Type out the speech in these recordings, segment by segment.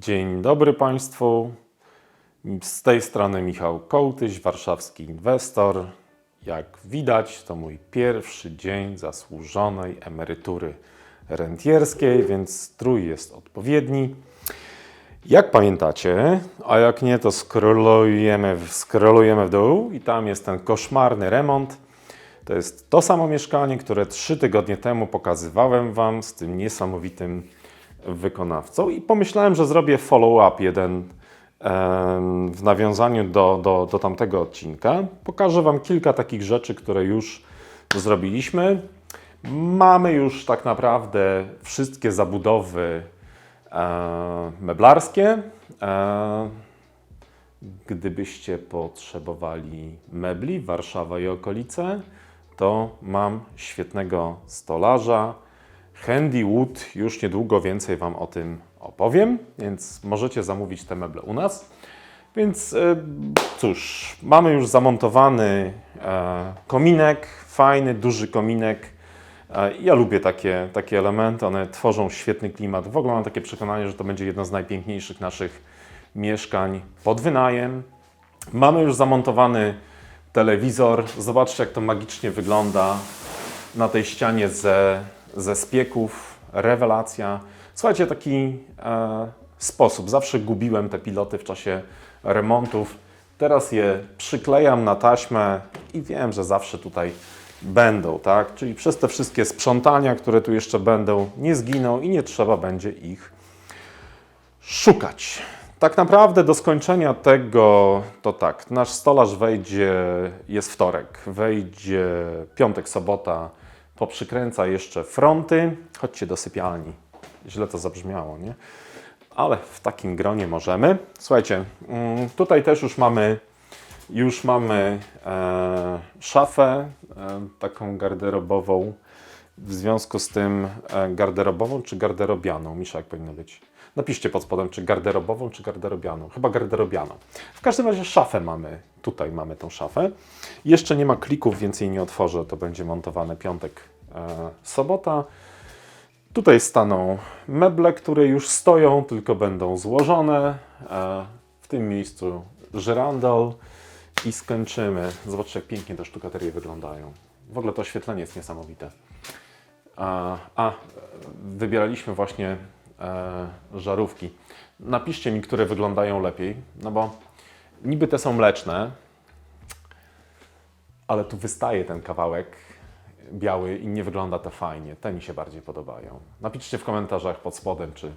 Dzień dobry Państwu. Z tej strony Michał Kołtyś, warszawski inwestor. Jak widać, to mój pierwszy dzień zasłużonej emerytury rentierskiej, więc strój jest odpowiedni. Jak pamiętacie, a jak nie, to scrollujemy, w- w dół i tam jest ten koszmarny remont. To jest to samo mieszkanie, które trzy tygodnie temu pokazywałem Wam z tym niesamowitym wykonawcą i pomyślałem, że zrobię follow-up jeden w nawiązaniu do, do, do tamtego odcinka. Pokażę Wam kilka takich rzeczy, które już zrobiliśmy. Mamy już tak naprawdę wszystkie zabudowy e, meblarskie. E, Gdybyście potrzebowali mebli, Warszawa i okolice, to mam świetnego stolarza. Handy Wood, już niedługo więcej Wam o tym opowiem, więc możecie zamówić te meble u nas. Więc e, cóż, mamy już zamontowany e, kominek, fajny, duży kominek. E, Ja lubię takie, takie elementy, one tworzą świetny klimat. W ogóle mam takie przekonanie, że to będzie jedno z najpiękniejszych naszych mieszkań pod wynajem. Mamy już zamontowany telewizor. Zobaczcie, jak to magicznie wygląda na tej ścianie ze, ze spieków. Rewelacja. Słuchajcie, taki e, sposób. Zawsze gubiłem te piloty w czasie remontów. Teraz je przyklejam na taśmę i wiem, że zawsze tutaj będą, tak? Czyli przez te wszystkie sprzątania, które tu jeszcze będą, nie zginą i nie trzeba będzie ich szukać. Tak naprawdę do skończenia tego to tak, nasz stolarz wejdzie, jest wtorek, wejdzie piątek, sobota, poprzykręca jeszcze fronty, chodźcie do sypialni. Źle to zabrzmiało, nie? Ale w takim gronie możemy. Słuchajcie, mm, tutaj też już mamy, już mamy e, szafę, e, taką garderobową. W związku z tym e, garderobową czy garderobianą? Misza, jak powinno być? Napiszcie pod spodem, czy garderobową, czy garderobianą. Chyba garderobianą. W każdym razie szafę mamy. Tutaj mamy tą szafę. Jeszcze nie ma klików, więc jej nie otworzę. To będzie montowane piątek, e, sobota. Tutaj staną meble, które już stoją, tylko będą złożone. E, w tym miejscu żyrandol i skończymy. Zobaczcie, jak pięknie te sztukaterie wyglądają. W ogóle to oświetlenie jest niesamowite. A, a wybieraliśmy właśnie e, żarówki. Napiszcie mi, które wyglądają lepiej, no bo niby te są mleczne, ale tu wystaje ten kawałek biały i nie wygląda to fajnie. Te mi się bardziej podobają. Napiszcie w komentarzach pod spodem, czy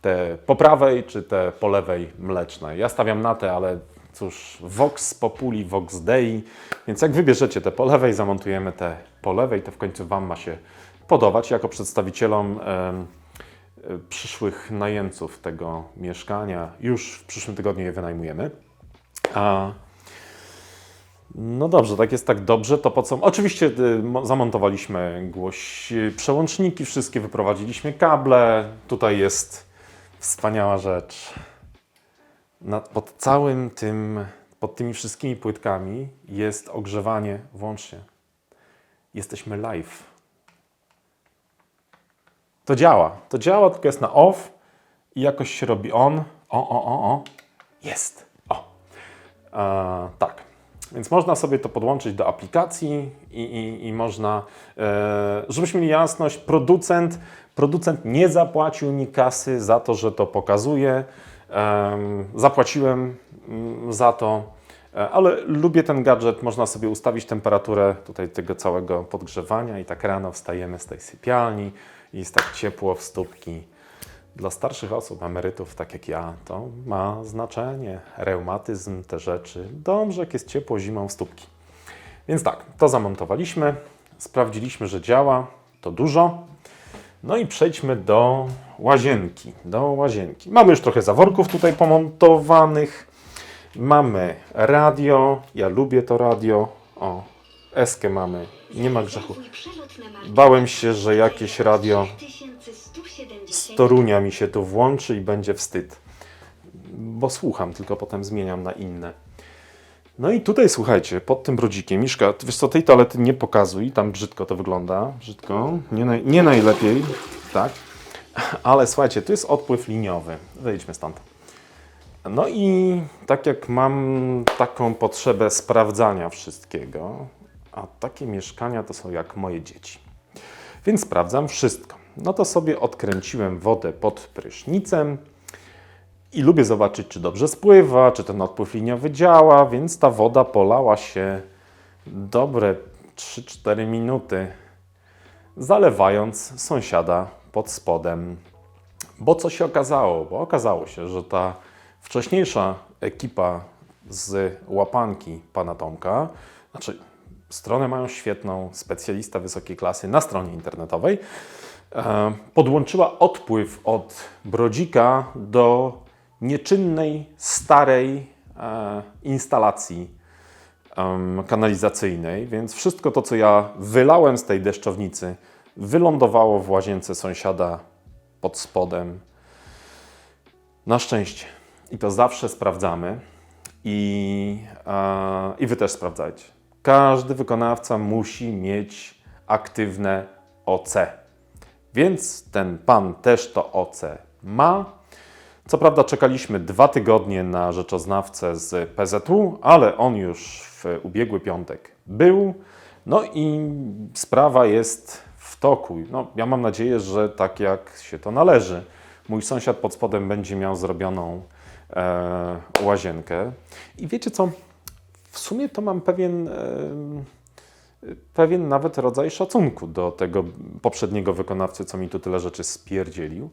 te po prawej, czy te po lewej mleczne. Ja stawiam na te, ale cóż, Vox Populi, Vox Dei, więc jak wybierzecie te po lewej, zamontujemy te po lewej, to w końcu Wam ma się podobać jako przedstawicielom e, przyszłych najemców tego mieszkania. Już w przyszłym tygodniu je wynajmujemy. A no dobrze, tak jest tak dobrze, to po co? Oczywiście y, mo- zamontowaliśmy głoś, y, przełączniki, wszystkie wyprowadziliśmy kable. Tutaj jest wspaniała rzecz. Nad, pod całym tym, pod tymi wszystkimi płytkami jest ogrzewanie włącznie. Jesteśmy live. To działa. To działa, tylko jest na off i jakoś się robi on. O, o, o, o. Jest. O. E, tak. Więc można sobie to podłączyć do aplikacji i, i, i można, e, żebyśmy mieli jasność, producent, producent nie zapłacił mi kasy za to, że to pokazuje. Em, zapłaciłem mm, za to, e, ale lubię ten gadżet. Można sobie ustawić temperaturę tutaj tego całego podgrzewania i tak rano wstajemy z tej sypialni i jest tak ciepło w stópki. Dla starszych osób, emerytów, tak jak ja, to ma znaczenie. Reumatyzm, te rzeczy. Dobrze, jak jest ciepło zimą w stópki. Więc tak, to zamontowaliśmy. Sprawdziliśmy, że działa. To dużo. No i przejdźmy do łazienki. Do łazienki. Mamy już trochę zaworków tutaj pomontowanych. Mamy radio. Ja lubię to radio. O, Eskę mamy. Nie ma grzechu. Bałem się, że jakieś radio z Torunia mi się tu włączy i będzie wstyd. Bo słucham, tylko potem zmieniam na inne. No i tutaj słuchajcie, pod tym brodzikiem, Miszka, wiesz co, tej toalety nie pokazuj, tam brzydko to wygląda, brzydko, nie, naj, nie najlepiej, tak. Ale słuchajcie, tu jest odpływ liniowy. Wyjdźmy stąd. No i tak jak mam taką potrzebę sprawdzania wszystkiego, a takie mieszkania to są jak moje dzieci. Więc sprawdzam wszystko. No to sobie odkręciłem wodę pod prysznicem i lubię zobaczyć, czy dobrze spływa, czy ten odpływ liniowy działa, więc ta woda polała się dobre 3-4 minuty, zalewając sąsiada pod spodem. Bo co się okazało? Bo okazało się, że ta wcześniejsza ekipa z łapanki pana Tomka, znaczy stronę mają świetną, specjalista wysokiej klasy na stronie internetowej, e, podłączyła odpływ od brodzika do nieczynnej, starej e, instalacji kanalizacyjnej, więc wszystko to, co ja wylałem z tej deszczownicy, wylądowało w łazience sąsiada pod spodem. Na szczęście. I to zawsze sprawdzamy. I, e, I wy też sprawdzajcie. Każdy wykonawca musi mieć aktywne OC. Więc ten pan też to OC ma. Co prawda czekaliśmy dwa tygodnie na rzeczoznawcę z PZU, ale on już w ubiegły piątek był. No i sprawa jest w toku. No, ja mam nadzieję, że tak jak się to należy, mój sąsiad pod spodem będzie miał zrobioną e, łazienkę. I wiecie co? W sumie to mam pewien, e, pewien nawet rodzaj szacunku do tego poprzedniego wykonawcy, co mi tu tyle rzeczy spierdzielił.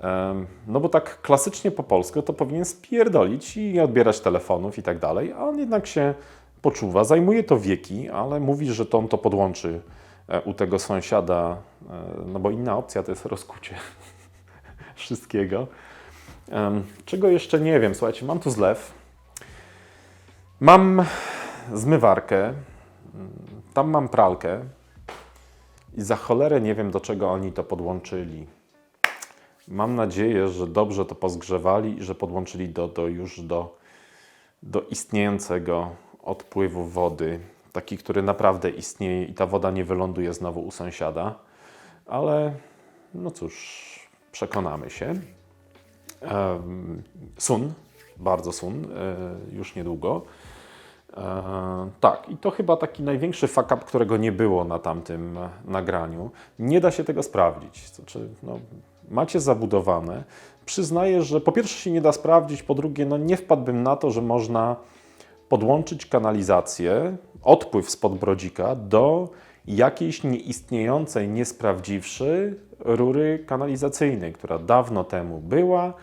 Em, No bo tak klasycznie po polsku to powinien spierdolić i odbierać telefonów i tak dalej, a on jednak się poczuwa, zajmuje to wieki, ale mówi, że to on to podłączy e, u tego sąsiada, e, no bo inna opcja to jest rozkucie wszystkiego. Czego jeszcze nie wiem, słuchajcie, mam tu zlew, mam zmywarkę, tam mam pralkę i za cholerę nie wiem, do czego oni to podłączyli. Mam nadzieję, że dobrze to pozgrzewali i że podłączyli do, do już do, do istniejącego odpływu wody, taki, który naprawdę istnieje i ta woda nie wyląduje znowu u sąsiada. Ale no cóż, przekonamy się. Sun, bardzo sun, e, już niedługo. E, tak, i to chyba taki największy fuck up, którego nie było na tamtym nagraniu. Nie da się tego sprawdzić. Znaczy, no, macie zabudowane. Przyznaję, że po pierwsze się nie da sprawdzić, po drugie, no nie wpadłbym na to, że można podłączyć kanalizację, odpływ spod brodzika do jakiejś nieistniejącej, nie sprawdziwszy rury kanalizacyjnej, która dawno temu była.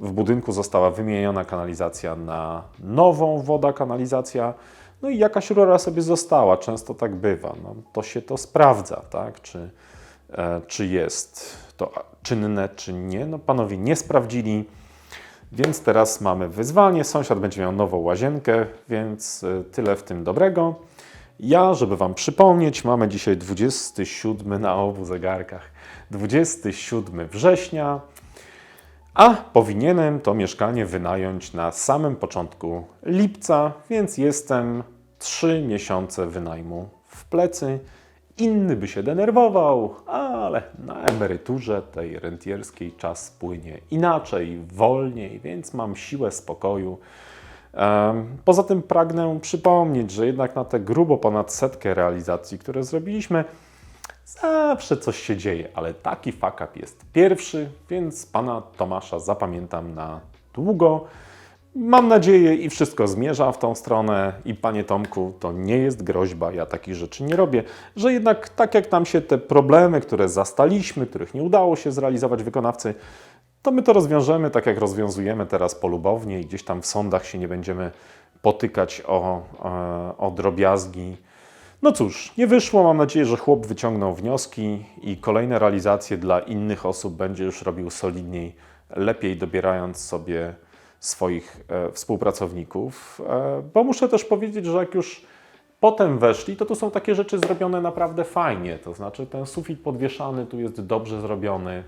W budynku została wymieniona kanalizacja na nową woda kanalizacja. No i jakaś rura sobie została, często tak bywa. No, to się to sprawdza, tak? Czy, e, czy jest to czynne, czy nie. No panowie nie sprawdzili, więc teraz mamy wyzwanie. Sąsiad będzie miał nową łazienkę, więc e, tyle w tym dobrego. Ja, żeby Wam przypomnieć, mamy dzisiaj 27 na obu zegarkach. 27 września, a powinienem to mieszkanie wynająć na samym początku lipca, więc jestem 3 miesiące wynajmu w plecy. Inny by się denerwował, ale na emeryturze tej rentierskiej czas płynie inaczej, wolniej, więc mam siłę spokoju. Poza tym pragnę przypomnieć, że jednak na te grubo ponad setkę realizacji, które zrobiliśmy, zawsze coś się dzieje, ale taki fuck up jest pierwszy, więc pana Tomasza zapamiętam na długo. Mam nadzieję i wszystko zmierza w tą stronę i panie Tomku, to nie jest groźba, ja takich rzeczy nie robię, że jednak tak jak nam się te problemy, które zastaliśmy, których nie udało się zrealizować wykonawcy, to my to rozwiążemy tak jak rozwiązujemy teraz polubownie i gdzieś tam w sądach się nie będziemy potykać o, e, o drobiazgi. No cóż, nie wyszło. Mam nadzieję, że chłop wyciągnął wnioski i kolejne realizacje dla innych osób będzie już robił solidniej, lepiej dobierając sobie swoich e, współpracowników. E, bo muszę też powiedzieć, że jak już potem weszli, to tu są takie rzeczy zrobione naprawdę fajnie. To znaczy ten sufit podwieszany tu jest dobrze zrobiony.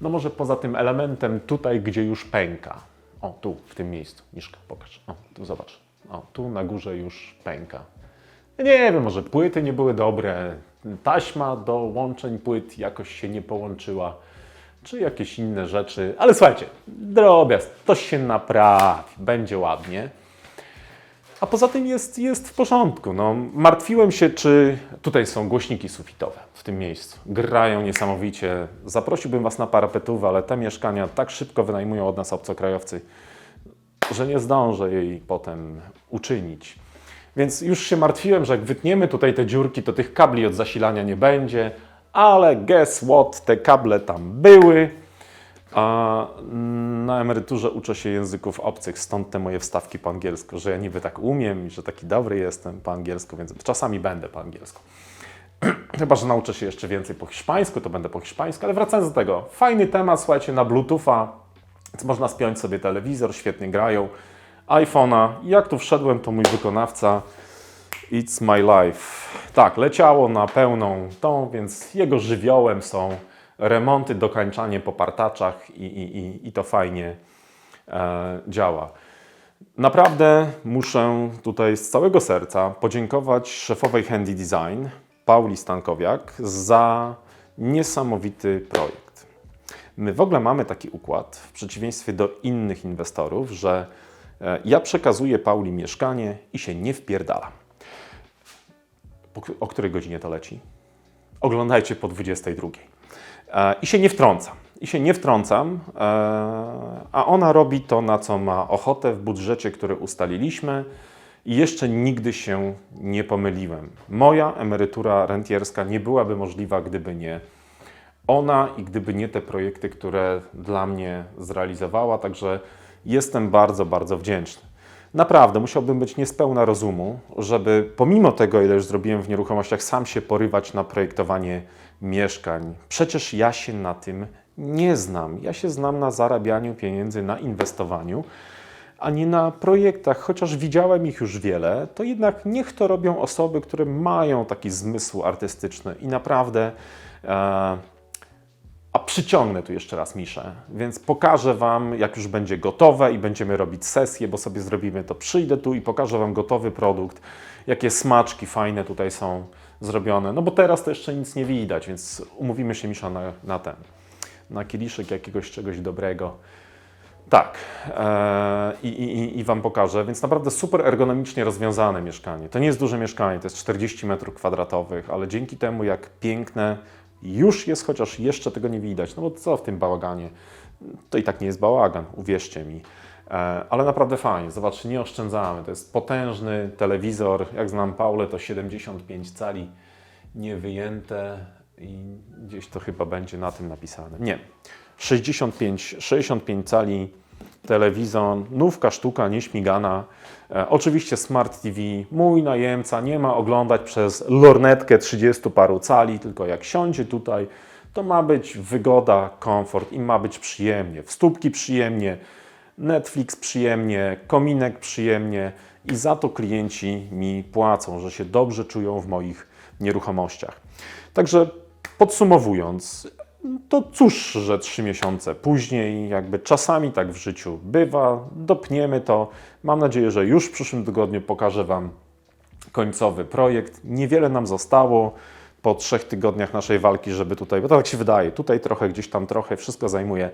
No może poza tym elementem tutaj, gdzie już pęka. O, tu, w tym miejscu. Miszka, pokaż. O, tu zobacz. O, tu na górze już pęka. Nie wiem, może płyty nie były dobre, taśma do łączeń płyt jakoś się nie połączyła. czy jakieś inne rzeczy. Ale słuchajcie, drobiazg, to się naprawi, będzie ładnie. A poza tym jest, jest w porządku. No, martwiłem się, czy tutaj są głośniki sufitowe w tym miejscu. Grają niesamowicie. Zaprosiłbym Was na parapetówę, ale te mieszkania tak szybko wynajmują od nas obcokrajowcy, że nie zdążę jej potem uczynić. Więc już się martwiłem, że jak wytniemy tutaj te dziurki, to tych kabli od zasilania nie będzie, ale guess what, te kable tam były. A na emeryturze uczę się języków obcych, stąd te moje wstawki po angielsku, że ja niby tak umiem i że taki dobry jestem po angielsku, więc czasami będę po angielsku. Chyba, że nauczę się jeszcze więcej po hiszpańsku, to będę po hiszpańsku, ale wracając do tego, fajny temat, słuchajcie, na Bluetootha, można spiąć sobie telewizor, świetnie grają, iPhone'a. Jak tu wszedłem, to mój wykonawca It's My Life. Tak, leciało na pełną tą, więc jego żywiołem są remonty, dokańczanie po partaczach i, i, i, i to fajnie e, działa. Naprawdę muszę tutaj z całego serca podziękować szefowej Handy Design, Pauli Stankowiak, za niesamowity projekt. My w ogóle mamy taki układ, w przeciwieństwie do innych inwestorów, że ja przekazuję Pauli mieszkanie i się nie wpierdalam. Po, o której godzinie to leci? Oglądajcie po 22. E, I się nie wtrącam. I się nie wtrącam, e, a ona robi to, na co ma ochotę w budżecie, który ustaliliśmy. I jeszcze nigdy się nie pomyliłem. Moja emerytura rentierska nie byłaby możliwa, gdyby nie ona i gdyby nie te projekty, które dla mnie zrealizowała. Także jestem bardzo, bardzo wdzięczny. Naprawdę, musiałbym być niespełna rozumu, żeby pomimo tego, ile już zrobiłem w nieruchomościach, sam się porywać na projektowanie mieszkań. Przecież ja się na tym nie znam. Ja się znam na zarabianiu pieniędzy, na inwestowaniu, a nie na projektach. Chociaż widziałem ich już wiele, to jednak niech to robią osoby, które mają taki zmysł artystyczny i naprawdę. E, a przyciągnę tu jeszcze raz Miszę, więc pokażę Wam, jak już będzie gotowe i będziemy robić sesję, bo sobie zrobimy to. Przyjdę tu i pokażę Wam gotowy produkt, jakie smaczki fajne tutaj są zrobione. No bo teraz to jeszcze nic nie widać, więc umówimy się Misza na, na ten, na kieliszek jakiegoś czegoś dobrego. Tak, e, i, i, i Wam pokażę. Więc naprawdę super ergonomicznie rozwiązane mieszkanie. To nie jest duże mieszkanie, to jest 40 metrów kwadratowych, ale dzięki temu, jak piękne już jest, chociaż jeszcze tego nie widać. No bo co w tym bałaganie? To i tak nie jest bałagan, uwierzcie mi. E, ale naprawdę fajnie. Zobaczcie, nie oszczędzamy. To jest potężny telewizor. Jak znam Paulę, to 75 cali niewyjęte i gdzieś to chyba będzie na tym napisane. Nie. 65, 65 cali telewizor, nówka sztuka, nieśmigana. E, oczywiście Smart TV, mój najemca nie ma oglądać przez lornetkę 30 paru cali, tylko jak siądzie tutaj, to ma być wygoda, komfort i ma być przyjemnie. W stópki przyjemnie, Netflix przyjemnie, kominek przyjemnie i za to klienci mi płacą, że się dobrze czują w moich nieruchomościach. Także podsumowując, to cóż, że trzy miesiące później, jakby czasami tak w życiu bywa, dopniemy to. Mam nadzieję, że już w przyszłym tygodniu pokażę Wam końcowy projekt. Niewiele nam zostało po trzech tygodniach naszej walki, żeby tutaj, bo to tak się wydaje, tutaj trochę, gdzieś tam trochę, wszystko zajmuje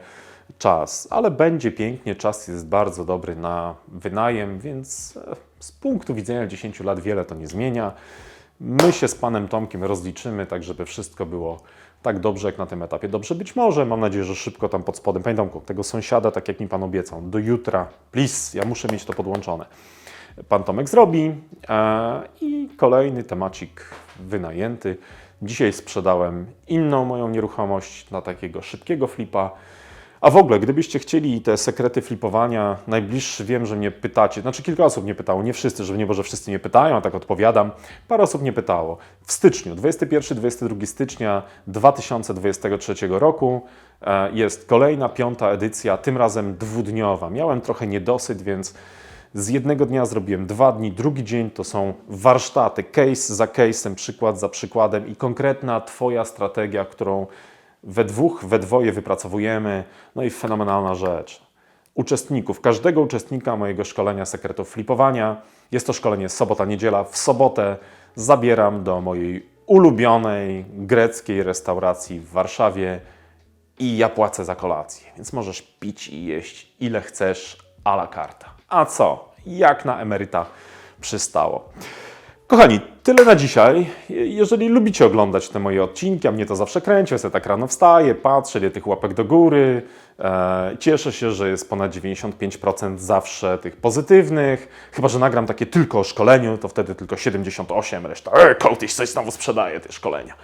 czas, ale będzie pięknie, czas jest bardzo dobry na wynajem, więc e, z punktu widzenia 10 lat wiele to nie zmienia. My się z Panem Tomkiem rozliczymy, tak żeby wszystko było tak dobrze jak na tym etapie. Dobrze być może, mam nadzieję, że szybko tam pod spodem. Panie Tomku, tego sąsiada, tak jak mi Pan obiecał, do jutra, please, ja muszę mieć to podłączone. Pan Tomek zrobi e, i kolejny temacik wynajęty. Dzisiaj sprzedałem inną moją nieruchomość na takiego szybkiego flipa. A w ogóle, gdybyście chcieli te sekrety flipowania, najbliższy wiem, że mnie pytacie, znaczy kilka osób mnie pytało, nie wszyscy, żeby nie było, że wszyscy nie pytają, a tak odpowiadam. Parę osób mnie pytało. W styczniu, 21-22 stycznia 2023 roku e, jest kolejna, piąta edycja, tym razem dwudniowa. Miałem trochę niedosyt, więc z jednego dnia zrobiłem dwa dni, drugi dzień to są warsztaty, case za case'em, przykład za przykładem i konkretna Twoja strategia, którą we dwóch, we dwoje wypracowujemy. No i fenomenalna rzecz. Uczestników, każdego uczestnika mojego szkolenia sekretów flipowania, jest to szkolenie sobota, niedziela. W sobotę zabieram do mojej ulubionej greckiej restauracji w Warszawie i ja płacę za kolację, więc możesz pić i jeść ile chcesz a la carta. A co? Jak na emeryta przystało. Kochani, tyle na dzisiaj. Je- Jeżeli lubicie oglądać te moje odcinki, a mnie to zawsze kręci, ja sobie tak rano wstaję, patrzę, ile tych łapek do góry. E, cieszę się, że jest ponad 95% zawsze tych pozytywnych. Chyba, że nagram takie tylko o szkoleniu, to wtedy tylko 78, reszta, e, kołtyś coś znowu sprzedaje te szkolenia.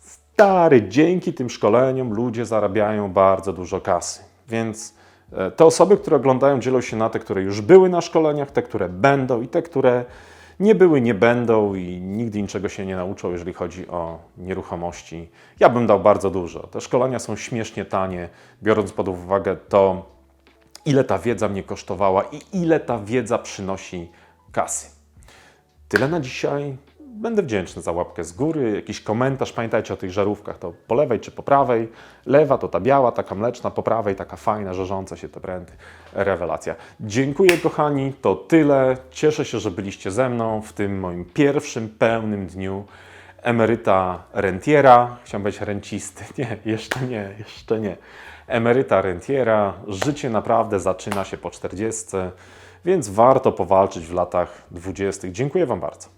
Stary, dzięki tym szkoleniom ludzie zarabiają bardzo dużo kasy. Więc e, te osoby, które oglądają, dzielą się na te, które już były na szkoleniach, te, które będą i te, które nie były, nie będą i nigdy niczego się nie nauczą, jeżeli chodzi o nieruchomości. Ja bym dał bardzo dużo. Te szkolenia są śmiesznie tanie, biorąc pod uwagę to, ile ta wiedza mnie kosztowała i ile ta wiedza przynosi kasy. Tyle na dzisiaj. Będę wdzięczny za łapkę z góry, jakiś komentarz. Pamiętajcie o tych żarówkach, to po lewej czy po prawej. Lewa to ta biała, taka mleczna, po prawej taka fajna, żarząca się te pręty. Rewelacja. Dziękuję kochani, to tyle. Cieszę się, że byliście ze mną w tym moim pierwszym pełnym dniu emeryta rentiera. Chciałem być rencisty. Nie, jeszcze nie, jeszcze nie. Emeryta rentiera. Życie naprawdę zaczyna się po 40, więc warto powalczyć w latach 20. Dziękuję Wam bardzo.